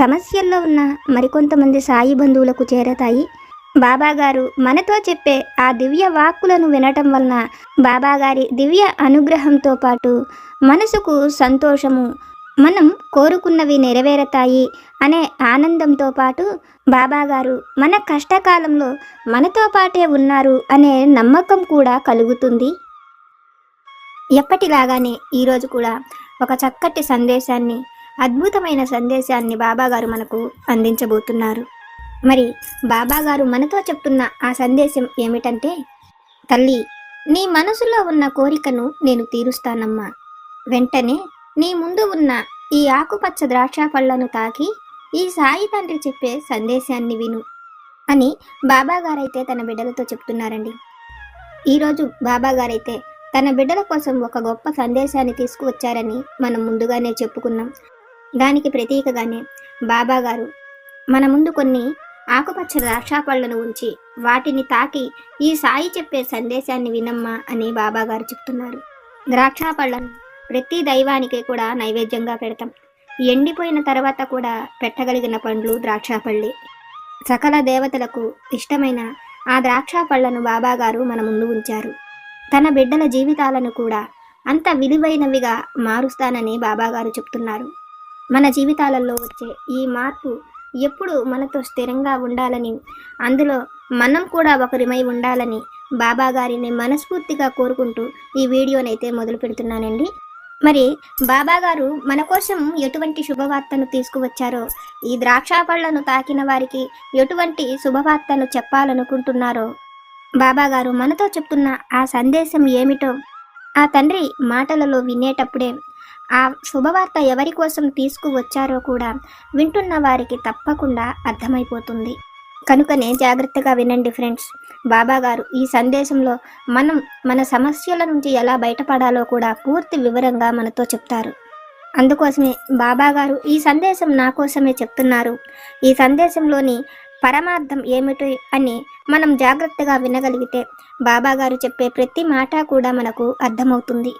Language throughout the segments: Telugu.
సమస్యల్లో ఉన్న మరికొంతమంది సాయి బంధువులకు చేరతాయి. బాబాగారు మనతో చెప్పే ఆ దివ్య వాక్కులను వినటం వలన బాబాగారి దివ్య అనుగ్రహంతో పాటు మనసుకు సంతోషము మనం కోరుకున్నవి నెరవేరతాయి అనే ఆనందంతో పాటు బాబాగారు మన కష్టకాలంలో మనతో పాటే ఉన్నారు అనే నమ్మకం కూడా కలుగుతుంది. ఎప్పటిలాగానే ఈరోజు కూడా ఒక చక్కటి సందేశాన్ని అద్భుతమైన సందేశాన్ని బాబాగారు మనకు అందించబోతున్నారు. మరి బాబాగారు మనతో చెప్తున్న ఆ సందేశం ఏమిటంటే తల్లి నీ మనసులో ఉన్న కోరికను నేను తీరుస్తానమ్మా. వెంటనే నీ ముందు ఉన్న ఈ ఆకుపచ్చ ద్రాక్ష పళ్ళను తాకి ఈ సాయి తండ్రి చెప్పే సందేశాన్ని విను అని బాబాగారైతే తన బిడ్డలతో చెప్తున్నారండి. ఈరోజు బాబాగారైతే తన బిడ్డల కోసం ఒక గొప్ప సందేశాన్ని తీసుకువచ్చారని మనం ముందుగానే చెప్పుకున్నాం. దానికి ప్రతీకగానే బాబాగారు. మన ముందు కొన్ని ఆకుపచ్చ ద్రాక్ష పళ్ళను ఉంచి వాటిని తాకి ఈ సాయి చెప్పే సందేశాన్ని వినమ్మా అని బాబా గారు చెప్తున్నారు. ద్రాక్షాపళ్ళను ప్రతి దైవానికి కూడా నైవేద్యంగా పెడతాం. ఎండిపోయిన తర్వాత కూడా పెట్టగలిగిన పండ్లు ద్రాక్షాపళ్ళి. సకల దేవతలకు ఇష్టమైన ఆ ద్రాక్ష పళ్ళను మన ముందు ఉంచారు. తన బిడ్డల జీవితాలను కూడా అంత విలువైనవిగా మారుస్తానని బాబాగారు చెప్తున్నారు. మన జీవితాలలో వచ్చే ఈ మార్పు ఎప్పుడు మనతో స్థిరంగా ఉండాలని అందులో మనం కూడా ఒకరిమై ఉండాలని బాబా గారిని మనస్ఫూర్తిగా కోరుకుంటూ ఈ వీడియోనైతే మొదలు పెడుతున్నానండి. మరి బాబా గారు మన కోసం ఎటువంటి శుభవార్తను తీసుకువచ్చారో ఈ ద్రాక్ష పళ్ళను తాకిన వారికి ఎటువంటి శుభవార్తను చెప్పాలనుకుంటున్నారో బాబా గారు మనతో చెప్తున్న ఆ సందేశం ఏమిటో ఆ తండ్రి మాటలలో వినేటప్పుడే ఆ శుభవార్త ఎవరి కోసం తీసుకువచ్చారో కూడా వింటున్న వారికి తప్పకుండా అర్థమైపోతుంది. కనుకనే జాగ్రత్తగా వినండి ఫ్రెండ్స్. బాబాగారు ఈ సందేశంలో మనం మన సమస్యల నుంచి ఎలా బయటపడాలో కూడా పూర్తి వివరంగా మనతో చెప్తారు. అందుకోసమే బాబాగారు ఈ సందేశం నా కోసమే చెప్తున్నారు. ఈ సందేశంలోని పరమార్థం ఏమిటి అని మనం జాగ్రత్తగా వినగలిగితే బాబాగారు చెప్పే ప్రతి మాట కూడా మనకు అర్థమవుతుంది.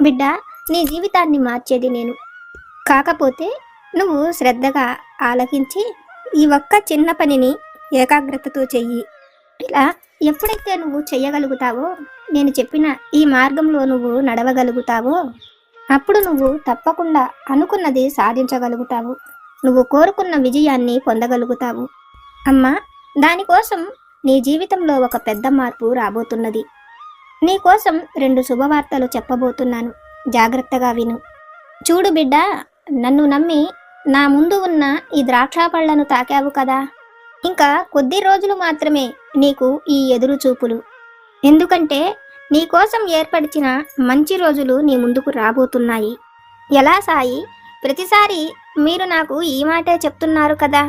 బిడ్డ నీ జీవితాన్ని మార్చేది నేను. కాకపోతే నువ్వు శ్రద్ధగా ఆలకించి ఈ ఒక్క చిన్న పనిని ఏకాగ్రతతో చెయ్యి. ఇలా ఎప్పుడైతే నువ్వు చెయ్యగలుగుతావో నేను చెప్పిన ఈ మార్గంలో నువ్వు నడవగలుగుతావో అప్పుడు నువ్వు తప్పకుండా అనుకున్నది సాధించగలుగుతావు. నువ్వు కోరుకున్న విజయాన్ని పొందగలుగుతావు. అమ్మా దానికోసం నీ జీవితంలో ఒక పెద్ద మార్పు రాబోతున్నది. నీకోసం రెండు శుభవార్తలు చెప్పబోతున్నాను. జాగ్రత్తగా విను. చూడు బిడ్డ నన్ను నమ్మి నా ముందు ఉన్న ఈ ద్రాక్ష పళ్ళను తాకావు కదా. ఇంకా కొద్ది రోజులు మాత్రమే నీకు ఈ ఎదురు చూపులు. ఎందుకంటే నీకోసం ఏర్పరిచిన మంచి రోజులు నీ ముందుకు రాబోతున్నాయి. ఎలా సాయి? ప్రతిసారి మీరు నాకు ఈ మాటే చెప్తున్నారు కదా.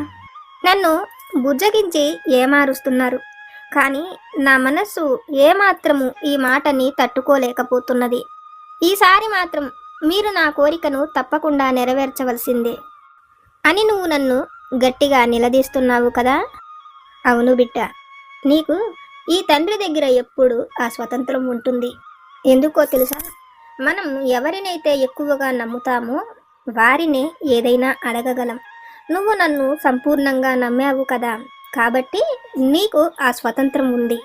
నన్ను బుజ్జగించి ఏమారుస్తున్నారు. కానీ నా మనస్సు ఏమాత్రము ఈ మాటని తట్టుకోలేకపోతున్నది. ఈసారి మాత్రం మీరు నా కోరికను తప్పకుండా నెరవేర్చవలసిందే. అని నువ్వు నన్ను గట్టిగా నిలదీస్తున్నావు కదా? అవును బిడ్డ. నీకు ఈ తండ్రి దగ్గర ఎప్పుడు ఆ స్వతంత్రం ఉంటుంది. ఎందుకో తెలుసా? మనం ఎవరినైతే ఎక్కువగా నమ్ముతామో వారినే ఏదైనా అడగగలం. నువ్వు నన్ను సంపూర్ణంగా నమ్మావు కదా? కాబట్టి నీకు ఆ స్వతంత్రం ఉంది.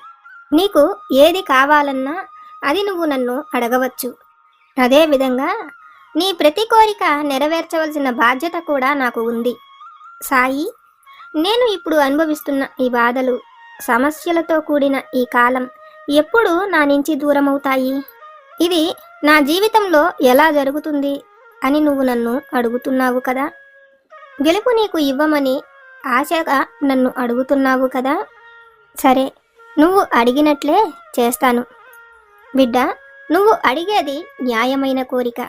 నీకు ఏది కావాలన్నా అది నువ్వు నన్ను అడగవచ్చు. అదేవిధంగా నీ ప్రతి కోరిక నెరవేర్చవలసిన బాధ్యత కూడా నాకు ఉంది. సాయి నేను ఇప్పుడు అనుభవిస్తున్న ఈ బాధలు సమస్యలతో కూడిన ఈ కాలం ఎప్పుడు నా నుంచి దూరమవుతాయి? ఇది నా జీవితంలో ఎలా జరుగుతుంది అని నువ్వు నన్ను అడుగుతున్నావు కదా? గెలుపు నీకు ఇవ్వమని ఆశగా నన్ను అడుగుతున్నావు కదా? సరే నువ్వు అడిగినట్లే చేస్తాను. బిడ్డ నువ్వు అడిగేది న్యాయమైన కోరిక.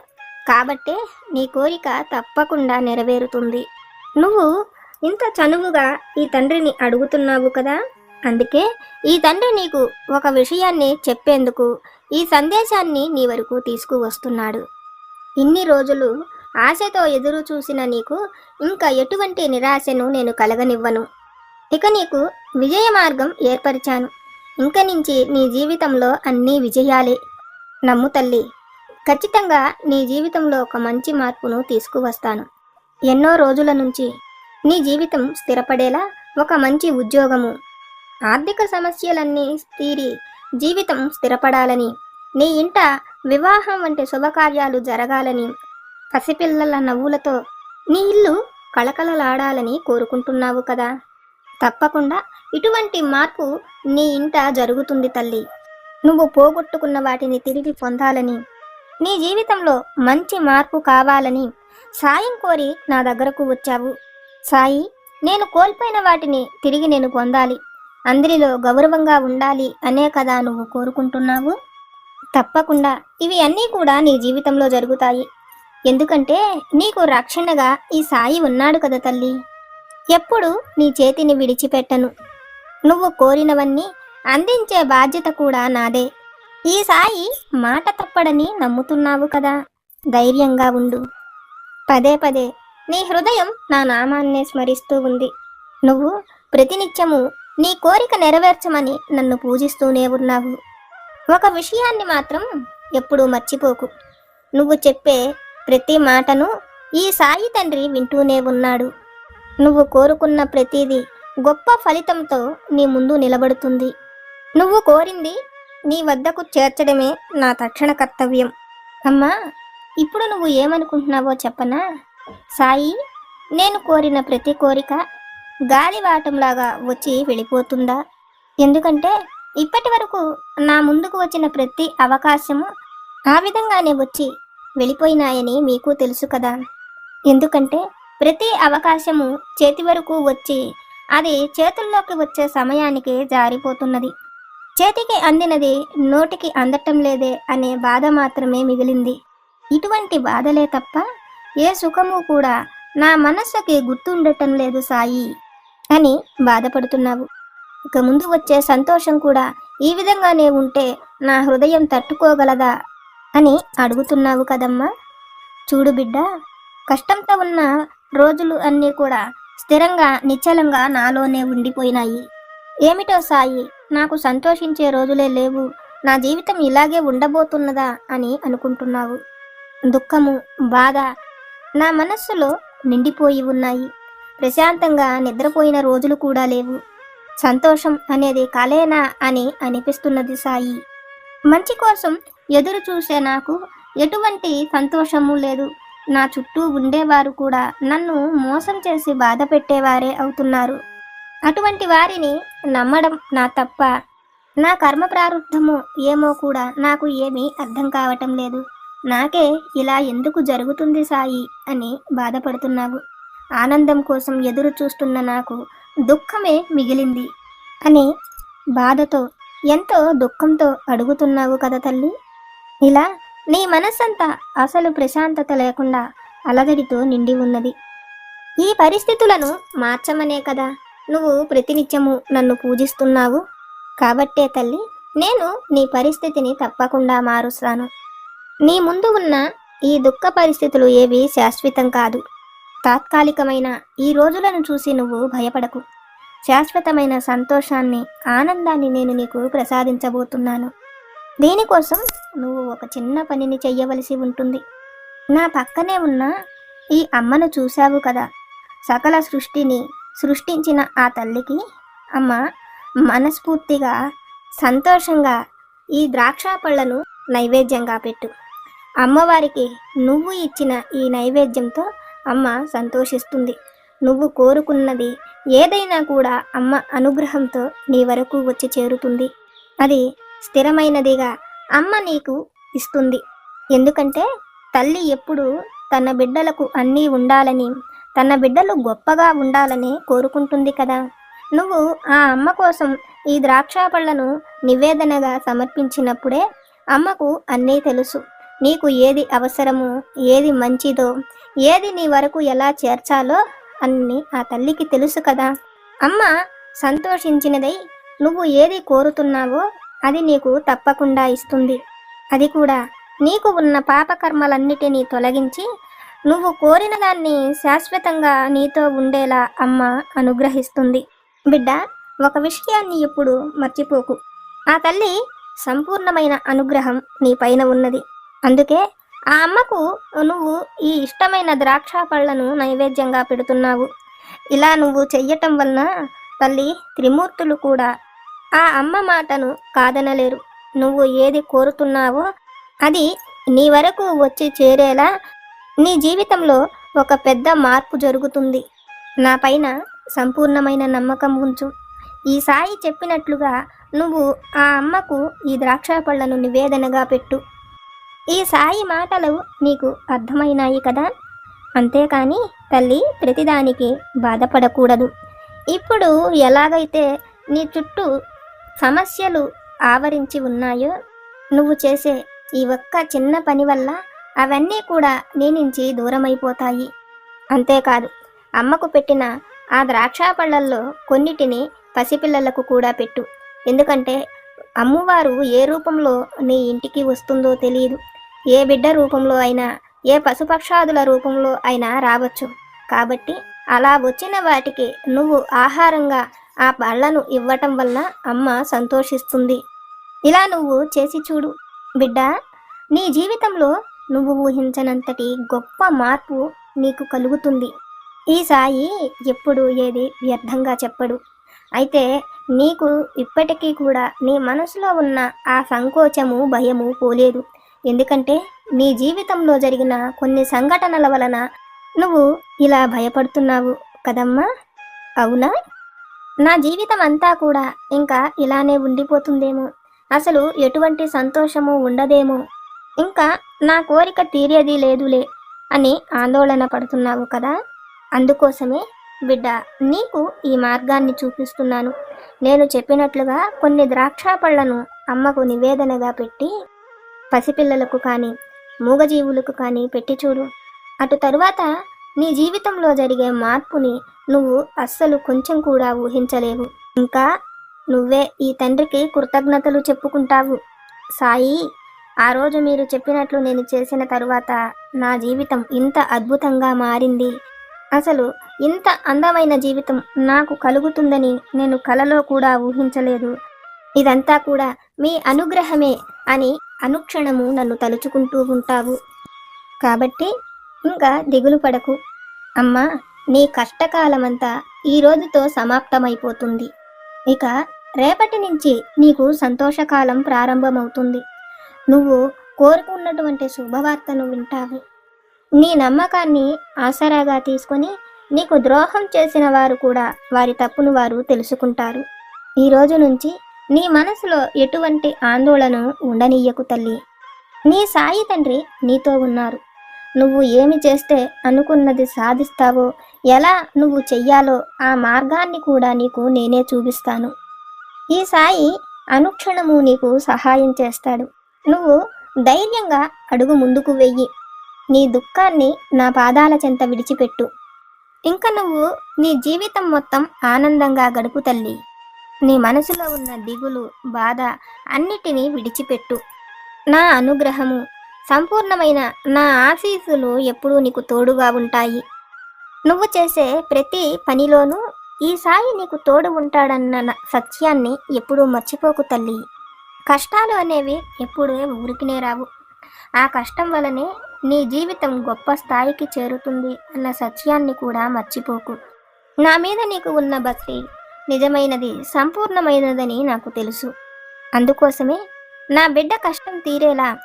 కాబట్టే నీ కోరిక తప్పకుండా నెరవేరుతుంది. నువ్వు ఇంత చనువుగా ఈ తండ్రిని అడుగుతున్నావు కదా? అందుకే ఈ తండ్రి నీకు ఒక విషయాన్ని చెప్పేందుకు ఈ సందేశాన్ని నీ వరకు తీసుకువస్తున్నాడు. ఇన్ని రోజులు ఆశతో ఎదురు చూసిన నీకు ఇంకా ఎటువంటి నిరాశను నేను కలగనివ్వను. ఇక నీకు విజయ మార్గం ఏర్పరిచాను. ఇంక నుంచి నీ జీవితంలో అన్నీ విజయాలే. నమ్ము తల్లి. ఖచ్చితంగా నీ జీవితంలో ఒక మంచి మార్పును తీసుకువస్తాను. ఎన్నో రోజుల నుంచి నీ జీవితం స్థిరపడేలా ఒక మంచి ఉద్యోగము ఆర్థిక సమస్యలన్నీ తీరి జీవితం స్థిరపడాలని నీ ఇంట వివాహం వంటి శుభకార్యాలు జరగాలని పసిపిల్లల నవ్వులతో నీ ఇల్లు కళకళలాడాలని కోరుకుంటున్నావు కదా. తప్పకుండా ఇటువంటి మార్పు నీ ఇంట జరుగుతుంది తల్లి. నువ్వు పోగొట్టుకున్న వాటిని తిరిగి పొందాలని. నీ జీవితంలో మంచి మార్పు కావాలని సాయం కోరి నా దగ్గరకు వచ్చావు. సాయి నేను కోల్పోయిన వాటిని తిరిగి నేను పొందాలి. అందరిలో గౌరవంగా ఉండాలి అనే కదా నువ్వు కోరుకుంటున్నావు? తప్పకుండా. ఇవి అన్నీ కూడా నీ జీవితంలో జరుగుతాయి. ఎందుకంటే నీకు రక్షణగా ఈ సాయి ఉన్నాడు కదా తల్లి. ఎప్పుడు నీ చేతిని విడిచిపెట్టను. నువ్వు కోరినవన్నీ అందించే బాధ్యత కూడా నాదే. ఈ సాయి మాట తప్పడని నమ్ముతున్నావు కదా. ధైర్యంగా ఉండు. పదే పదే నీ హృదయం నా నామాన్నే స్మరిస్తూ ఉంది. నువ్వు ప్రతినిత్యము నీ కోరిక నెరవేర్చమని నన్ను పూజిస్తూనే ఉన్నావు. ఒక విషయాన్ని మాత్రం ఎప్పుడూ మర్చిపోకు. నువ్వు చెప్పే ప్రతి మాటను ఈ సాయి తండ్రి వింటూనే ఉన్నాడు. నువ్వు కోరుకున్న ప్రతిదీ గొప్ప ఫలితంతో నీ ముందు నిలబడుతుంది. నువ్వు కోరింది నీ వద్దకు చేర్చడమే నా తక్షణ కర్తవ్యం. అమ్మా ఇప్పుడు నువ్వు ఏమనుకుంటున్నావో చెప్పనా? సాయి నేను కోరిన ప్రతి కోరిక గాలివాటంలాగా వచ్చి వెళ్ళిపోతుందా? ఎందుకంటే ఇప్పటి వరకు నా ముందుకు వచ్చిన ప్రతి అవకాశము ఆ విధంగానే వచ్చి వెళ్ళిపోయినాయని మీకు తెలుసు కదా. ఎందుకంటే ప్రతి అవకాశము చేతి వరకు వచ్చి అది చేతుల్లోకి వచ్చే సమయానికి జారిపోతున్నది. చేతికి అందినది నోటికి అందటం లేదే అనే బాధ మాత్రమే మిగిలింది. ఇటువంటి బాధలే తప్ప ఏ సుఖము కూడా నా మనస్సుకి గుర్తుండటం లేదు సాయి. అని బాధపడుతున్నావు. ఇక ముందు వచ్చే సంతోషం కూడా ఈ విధంగానే ఉంటే నా హృదయం తట్టుకోగలదా అని అడుగుతున్నావు కదమ్మా. చూడు బిడ్డ కష్టంతో ఉన్న రోజులు అన్నీ కూడా స్థిరంగా నిశ్చలంగా నాలోనే ఉండిపోయినాయి. ఏమిటో సాయి నాకు సంతోషించే రోజులే లేవు. నా జీవితం ఇలాగే ఉండబోతున్నదా అని అనుకుంటున్నావు. దుఃఖము బాధ నా మనస్సులో నిండిపోయి ఉన్నాయి. ప్రశాంతంగా నిద్రపోయిన రోజులు కూడా లేవు. సంతోషం అనేది కలేనా అని అనిపిస్తున్నది సాయి. మంచి కోసం ఎదురు చూసే నాకు ఎటువంటి సంతోషము లేదు. నా చుట్టూ ఉండేవారు కూడా నన్ను మోసం చేసి బాధ పెట్టేవారే అవుతున్నారు. అటువంటి వారిని నమ్మడం నా తప్ప నా కర్మ ప్రారంధము ఏమో కూడా నాకు ఏమీ అర్థం కావటం లేదు. నాకే ఇలా ఎందుకు జరుగుతుంది సాయి అని బాధపడుతున్నావు. ఆనందం కోసం ఎదురు చూస్తున్న నాకు దుఃఖమే మిగిలింది అని బాధతో ఎంతో దుఃఖంతో అడుగుతున్నావు కదా తల్లి? ఇలా నీ మనస్సంతా అసలు ప్రశాంతత లేకుండా అలజడితో నిండి ఉన్నది. ఈ పరిస్థితులను మార్చమనే కదా నువ్వు ప్రతినిత్యము నన్ను పూజిస్తున్నావు. కాబట్టే తల్లి నేను నీ పరిస్థితిని తప్పకుండా మారుస్తాను. నీ ముందు ఉన్న ఈ దుఃఖ పరిస్థితులు ఏవి శాశ్వతం కాదు. తాత్కాలికమైన ఈ రోజులను చూసి నువ్వు భయపడకు. శాశ్వతమైన సంతోషాన్ని ఆనందాన్ని నేను నీకు ప్రసాదించబోతున్నాను. దీనికోసం నువ్వు ఒక చిన్న పనిని చెయ్యవలసి ఉంటుంది. నా పక్కనే ఉన్న ఈ అమ్మను చూశావు కదా? సకల సృష్టిని సృష్టించిన ఆ తల్లికి అమ్మ మనస్ఫూర్తిగా సంతోషంగా ఈ ద్రాక్ష పళ్ళను నైవేద్యంగా పెట్టు. అమ్మవారికి నువ్వు ఇచ్చిన ఈ నైవేద్యంతో అమ్మ సంతోషిస్తుంది. నువ్వు కోరుకున్నది ఏదైనా కూడా అమ్మ అనుగ్రహంతో నీ వరకు వచ్చి చేరుతుంది. అది స్థిరమైనదిగా అమ్మ నీకు ఇస్తుంది. ఎందుకంటే తల్లి ఎప్పుడు తన బిడ్డలకు అన్నీ ఉండాలని తన బిడ్డలు గొప్పగా ఉండాలని కోరుకుంటుంది కదా. నువ్వు ఆ అమ్మ కోసం ఈ ద్రాక్ష పళ్ళను నివేదనగా సమర్పించినప్పుడే అమ్మకు అన్నీ తెలుసు. నీకు ఏది అవసరమో ఏది మంచిదో ఏది నీ వరకు ఎలా చేర్చాలో అని ఆ తల్లికి తెలుసు కదా. అమ్మ సంతోషించినదై నువ్వు ఏది కోరుతున్నావో అది నీకు తప్పకుండా ఇస్తుంది. అది కూడా నీకు ఉన్న పాపకర్మలన్నిటినీ తొలగించి నువ్వు కోరిన దాన్ని శాశ్వతంగా నీతో ఉండేలా అమ్మ అనుగ్రహిస్తుంది. బిడ్డ ఒక విషయాన్ని ఇప్పుడు మర్చిపోకు. ఆ తల్లి సంపూర్ణమైన అనుగ్రహం నీ పైన ఉన్నది. అందుకే ఆ అమ్మకు నువ్వు ఈ ఇష్టమైన ద్రాక్ష పళ్ళను నైవేద్యంగా పెడుతున్నావు. ఇలా నువ్వు చెయ్యటం వలన తల్లి త్రిమూర్తులు కూడా ఆ అమ్మ మాటను కాదనలేరు. నువ్వు ఏది కోరుతున్నావో అది నీ వరకు వచ్చి చేరేలా నీ జీవితంలో ఒక పెద్ద మార్పు జరుగుతుంది. నా పైన సంపూర్ణమైన నమ్మకం ఉంచు. ఈ సాయి చెప్పినట్లుగా నువ్వు ఆ అమ్మకు ఈ ద్రాక్ష పళ్ళను నివేదనగా పెట్టు. ఈ సాయి మాటలు నీకు అర్థమైనాయి కదా? అంతేకాని తల్లి ప్రతిదానికి బాధపడకూడదు. ఇప్పుడు ఎలాగైతే నీ చుట్టూ సమస్యలు ఆవరించి ఉన్నాయో నువ్వు చేసే ఈ ఒక్క చిన్న పని వల్ల అవన్నీ కూడా నేనించి నుంచి దూరమైపోతాయి. అంతేకాదు అమ్మకు పెట్టిన ఆ ద్రాక్ష పళ్ళల్లో కొన్నిటిని పసిపిల్లలకు కూడా పెట్టు. ఎందుకంటే అమ్మవారు ఏ రూపంలో నీ ఇంటికి వస్తుందో తెలియదు ఏ బిడ్డ రూపంలో అయినా ఏ పశుపక్షాదుల రూపంలో అయినా రావచ్చు. కాబట్టి అలా వచ్చిన వాటికి నువ్వు ఆహారంగా ఆ పళ్ళను ఇవ్వటం వల్ల అమ్మ సంతోషిస్తుంది. ఇలా నువ్వు చేసి చూడు బిడ్డ నీ జీవితంలో నువ్వు ఊహించనంతటి గొప్ప మార్పు నీకు కలుగుతుంది. ఈ సాయి ఎప్పుడు ఏది వ్యర్థంగా చెప్పడు. అయితే నీకు ఇప్పటికీ కూడా నీ మనసులో ఉన్న ఆ సంకోచము భయము పోలేదు. ఎందుకంటే నీ జీవితంలో జరిగిన కొన్ని సంఘటనల వలన నువ్వు ఇలా భయపడుతున్నావు కదమ్మా? అవునా? నా జీవితం అంతా కూడా ఇంకా ఇలానే ఉండిపోతుందేమో. అసలు ఎటువంటి సంతోషము ఉండదేమో. ఇంకా నా కోరిక తీరేది లేదులే అని ఆందోళన పడుతున్నావు కదా? అందుకోసమే బిడ్డ నీకు ఈ మార్గాన్ని చూపిస్తున్నాను. నేను చెప్పినట్లుగా కొన్ని ద్రాక్ష పళ్ళను అమ్మకు నివేదనగా పెట్టి పసిపిల్లలకు కానీ మూగజీవులకు కానీ పెట్టి చూడు. అటు తరువాత నీ జీవితంలో జరిగే మార్పుని నువ్వు అస్సలు కొంచెం కూడా ఊహించలేవు. ఇంకా నువ్వే ఈ తండ్రికి కృతజ్ఞతలు చెప్పుకుంటావు. సాయి ఆ రోజు మీరు చెప్పినట్లు నేను చేసిన తరువాత నా జీవితం ఇంత అద్భుతంగా మారింది. అసలు ఇంత అందమైన జీవితం నాకు కలుగుతుందని నేను కలలో కూడా ఊహించలేదు. ఇదంతా కూడా మీ అనుగ్రహమే అని అనుక్షణము నన్ను తలుచుకుంటూ ఉంటావు. కాబట్టి ఇంకా దిగులు పడకు. అమ్మా నీ కష్టకాలమంతా ఈ రోజుతో సమాప్తమైపోతుంది. ఇక రేపటి నుంచి నీకు సంతోషకాలం ప్రారంభమవుతుంది. నువ్వు కోరుకున్నటువంటి శుభవార్తను వింటావు. నీ నమ్మకాన్ని ఆసరాగా తీసుకొని నీకు ద్రోహం చేసిన వారు కూడా వారి తప్పును వారు తెలుసుకుంటారు. ఈ రోజు నుంచి నీ మనసులో ఎటువంటి ఆందోళన ఉండనీయకు తల్లి. నీ సాయి తండ్రి నీతో ఉన్నారు. నువ్వు ఏమి చేస్తే అనుకున్నది సాధిస్తావో ఎలా నువ్వు చెయ్యాలో ఆ మార్గాన్ని కూడా నీకు నేనే చూపిస్తాను. ఈ సాయి అనుక్షణము నీకు సహాయం చేస్తాడు. నువ్వు ధైర్యంగా అడుగు ముందుకు వెయ్యి. నీ దుఃఖాన్ని నా పాదాల చెంత విడిచిపెట్టు. ఇంకా నువ్వు నీ జీవితం మొత్తం ఆనందంగా గడుపు తల్లి. నీ మనసులో ఉన్న దిగులు బాధ అన్నిటినీ విడిచిపెట్టు. నా అనుగ్రహము సంపూర్ణమైన నా ఆశీస్సులు ఎప్పుడూ నీకు తోడుగా ఉంటాయి. నువ్వు చేసే ప్రతి పనిలోనూ ఈ సాయి నీకు తోడు ఉంటాడన్న సత్యాన్ని ఎప్పుడూ మర్చిపోకు తల్లి. కష్టాలు అనేవి ఎప్పుడూ ఊరికినే రావు. ఆ కష్టం వలనే నీ జీవితం గొప్ప స్థాయికి చేరుతుంది అన్న సత్యాన్ని కూడా మర్చిపోకు. నా మీద నీకు ఉన్న భక్తి నిజమైనది సంపూర్ణమైనదని నాకు తెలుసు. అందుకోసమే నా బిడ్డ కష్టం తీరేలా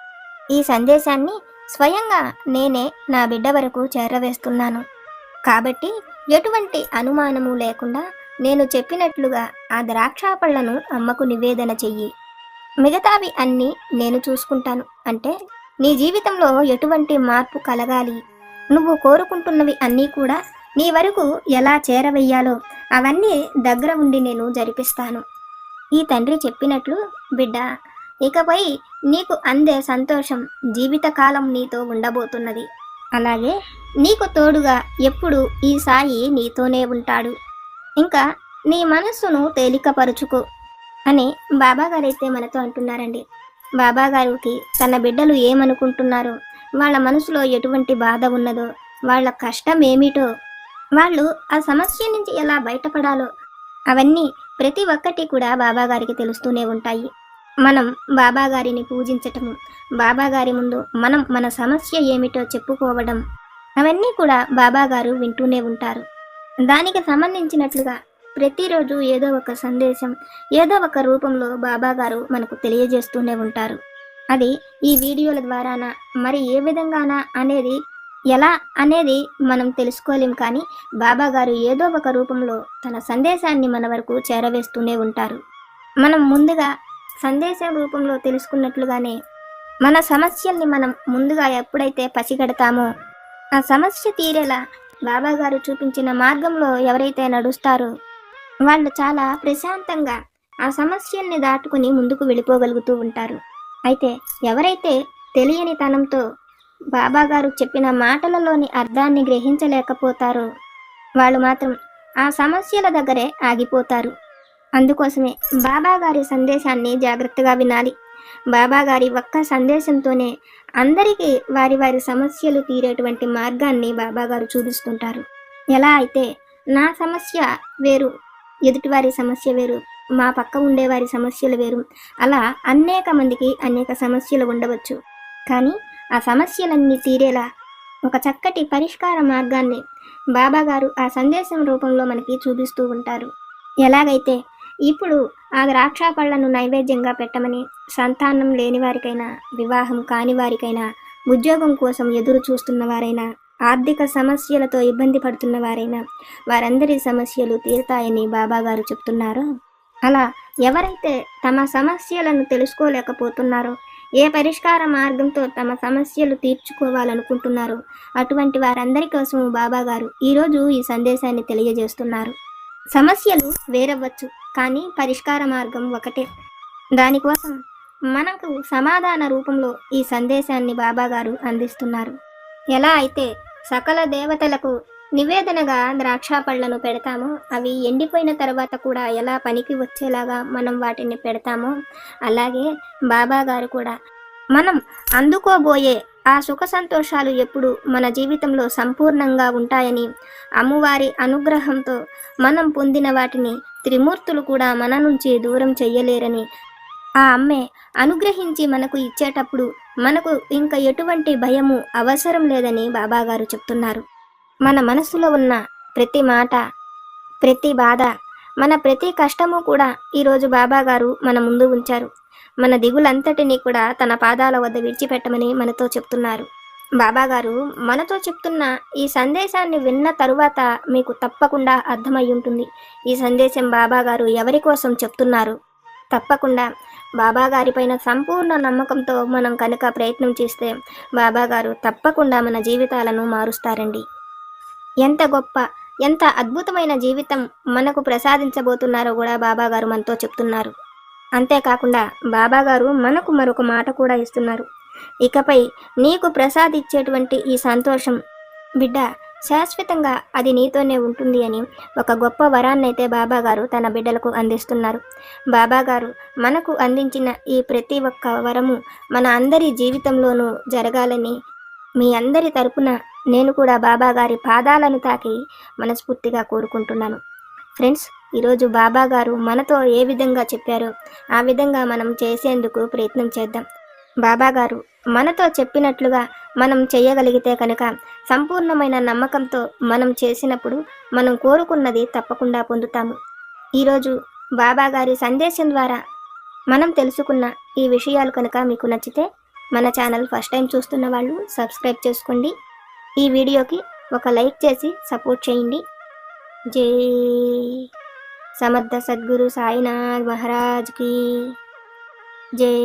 ఈ సందేశాన్ని స్వయంగా నేనే నా బిడ్డ వరకు చేరవేస్తున్నాను. కాబట్టి ఎటువంటి అనుమానము లేకుండా నేను చెప్పినట్లుగా ఆ ద్రాక్ష పళ్ళను అమ్మకు నివేదన చెయ్యి. మిగతావి అన్నీ నేను చూసుకుంటాను. అంటే నీ జీవితంలో ఎటువంటి మార్పు కలగాలి? నువ్వు కోరుకుంటున్నవి అన్నీ కూడా నీ వరకు ఎలా చేరవేయాలో అవన్నీ దగ్గర ఉండి నేను జరిపిస్తాను. ఈ తండ్రి చెప్పినట్లు బిడ్డ ఇకపై నీకు అందే సంతోషం జీవితకాలం నీతో ఉండబోతున్నది. అలాగే నీకు తోడుగా ఎప్పుడు ఈ సాయి నీతోనే ఉంటాడు. ఇంకా నీ మనస్సును తేలికపరుచుకో. అని బాబాగారైతే మనతో అంటున్నారండి. బాబాగారికి తన బిడ్డలు ఏమనుకుంటున్నారో? వాళ్ళ మనసులో ఎటువంటి బాధ ఉన్నదో వాళ్ళ కష్టం ఏమిటో వాళ్ళు ఆ సమస్య నుంచి ఎలా బయటపడాలో అవన్నీ ప్రతి ఒక్కటి కూడా బాబాగారికి తెలుస్తూనే ఉంటాయి. మనం బాబా గారిని పూజించటము బాబా గారి ముందు మనం మన సమస్య ఏమిటో చెప్పుకోవడం అవన్నీ కూడా బాబాగారు వింటూనే ఉంటారు. దానికి సంబంధించినట్లుగా ప్రతిరోజు ఏదో ఒక సందేశం ఏదో ఒక రూపంలో బాబా గారు మనకు తెలియజేస్తూనే ఉంటారు. అది ఈ వీడియోల ద్వారానా? మరి ఏ విధంగానా అనేది ఎలా అనేది మనం తెలుసుకోలేం కానీ బాబా గారు ఏదో ఒక రూపంలో తన సందేశాన్ని మన వరకు చేరవేస్తూనే ఉంటారు. మనం ముందుగా సందేశం రూపంలో తెలుసుకున్నట్లుగానే మన సమస్యల్ని మనం ముందుగా ఎప్పుడైతే పసిగడతామో ఆ సమస్య తీరేలా బాబాగారు చూపించిన మార్గంలో ఎవరైతే నడుస్తారో వాళ్ళు చాలా ప్రశాంతంగా ఆ సమస్యల్ని దాటుకుని ముందుకు వెళ్ళిపోగలుగుతూ ఉంటారు. అయితే ఎవరైతే తెలియని తనంతో చెప్పిన మాటలలోని అర్థాన్ని గ్రహించలేకపోతారో వాళ్ళు మాత్రం ఆ సమస్యల దగ్గరే ఆగిపోతారు. అందుకోసమే బాబాగారి సందేశాన్ని జాగ్రత్తగా వినాలి. బాబాగారి ఒక్క సందేశంతోనే అందరికీ వారి వారి సమస్యలు తీరేటువంటి మార్గాన్ని బాబాగారు చూపిస్తుంటారు. ఎలా అయితే నా సమస్య వేరు ఎదుటివారి సమస్య వేరు మా పక్క ఉండేవారి సమస్యలు వేరు. అలా అనేక మందికి అనేక సమస్యలు ఉండవచ్చు. కానీ ఆ సమస్యలన్నీ తీరేలా ఒక చక్కటి పరిష్కార మార్గాన్ని బాబాగారు ఆ సందేశం రూపంలో మనకి చూపిస్తూ ఉంటారు. ఎలాగైతే ఇప్పుడు ఆ ద్రాక్ష పళ్ళను నైవేద్యంగా పెట్టమని సంతానం లేని వారికైనా వివాహం కాని వారికైనా ఉద్యోగం కోసం ఎదురు చూస్తున్న వారైనా ఆర్థిక సమస్యలతో ఇబ్బంది పడుతున్న వారైనా వారందరి సమస్యలు తీరుతాయని బాబాగారు చెప్తున్నారో. చెప్తున్నారు అలా ఎవరైతే తమ సమస్యలను తెలుసుకోలేకపోతున్నారో ఏ పరిష్కార మార్గంతో తమ సమస్యలు తీర్చుకోవాలనుకుంటున్నారో అటువంటి వారందరి కోసం బాబాగారు ఈరోజు ఈ సందేశాన్ని తెలియజేస్తున్నారు. సమస్యలు వేరవ్వచ్చు కానీ పరిష్కార మార్గం ఒకటే. దానికోసం మనకు సమాధాన రూపంలో ఈ సందేశాన్ని బాబాగారు అందిస్తున్నారు. ఎలా అయితే సకల దేవతలకు నివేదనగా ద్రాక్ష పళ్ళను పెడతామో అవి ఎండిపోయిన తర్వాత కూడా ఎలా పనికి వచ్చేలాగా మనం వాటిని పెడతామో అలాగే బాబా గారు కూడా. మనం అందుకోబోయే ఆ సుఖ సంతోషాలు ఎప్పుడు మన జీవితంలో సంపూర్ణంగా ఉంటాయని అమ్మవారి అనుగ్రహంతో మనం పొందిన వాటిని త్రిమూర్తులు కూడా మన నుంచి దూరం చెయ్యలేరని ఆ అమ్మే అనుగ్రహించి మనకు ఇచ్చేటప్పుడు మనకు ఇంకా ఎటువంటి భయము అవసరం లేదని బాబాగారు చెప్తున్నారు. మన మనసులో ఉన్న ప్రతి మాట ప్రతి బాధ మన ప్రతి కష్టము కూడా ఈరోజు బాబాగారు మన ముందు ఉంచారు. మన దిగులంతటినీ కూడా తన పాదాల వద్ద విడిచిపెట్టమని మనతో చెప్తున్నారు. బాబాగారు మనతో చెప్తున్న ఈ సందేశాన్ని విన్న తరువాత మీకు తప్పకుండా అర్థమై ఉంటుంది. ఈ సందేశం బాబాగారు ఎవరి కోసం చెప్తున్నారు? తప్పకుండా బాబాగారిపైన సంపూర్ణ నమ్మకంతో మనం కనుక ప్రయత్నం చేస్తే బాబాగారు తప్పకుండా మన జీవితాలను మారుస్తారండి. ఎంత గొప్ప ఎంత అద్భుతమైన జీవితం మనకు ప్రసాదించబోతున్నారో కూడా బాబాగారు మనతో చెప్తున్నారు. అంతేకాకుండా బాబాగారు మనకు మరొక మాట కూడా ఇస్తున్నారు. ఇకపై నీకు ప్రసాదించేటువంటి ఈ సంతోషం బిడ్డ శాశ్వతంగా అది నీతోనే ఉంటుంది అని ఒక గొప్ప వరాన్నైతే బాబాగారు తన బిడ్డలకు అందిస్తున్నారు. బాబాగారు మనకు అందించిన ఈ ప్రతి ఒక్క వరము మన అందరి జీవితంలోనూ జరగాలని మీ అందరి తరపున నేను కూడా బాబాగారి పాదాలను తాకి మనస్ఫూర్తిగా కోరుకుంటున్నాను. ఫ్రెండ్స్ ఈరోజు బాబాగారు మనతో ఏ విధంగా చెప్పారో ఆ విధంగా మనం చేసేందుకు ప్రయత్నం చేద్దాం. బాబాగారు మనతో చెప్పినట్లుగా మనం చేయగలిగితే కనుక సంపూర్ణమైన నమ్మకంతో మనం చేసినప్పుడు మనం కోరుకున్నది తప్పకుండా పొందుతాము. ఈరోజు బాబా గారి సందేశం ద్వారా మనం తెలుసుకున్న ఈ విషయాలు కనుక మీకు నచ్చితే మన ఛానల్ ఫస్ట్ టైం చూస్తున్న వాళ్ళు సబ్స్క్రైబ్ చేసుకోండి. ఈ వీడియోకి ఒక లైక్ చేసి సపోర్ట్ చేయండి. జై సమర్థ సద్గురు సాయినాథ్ మహారాజ్కి జై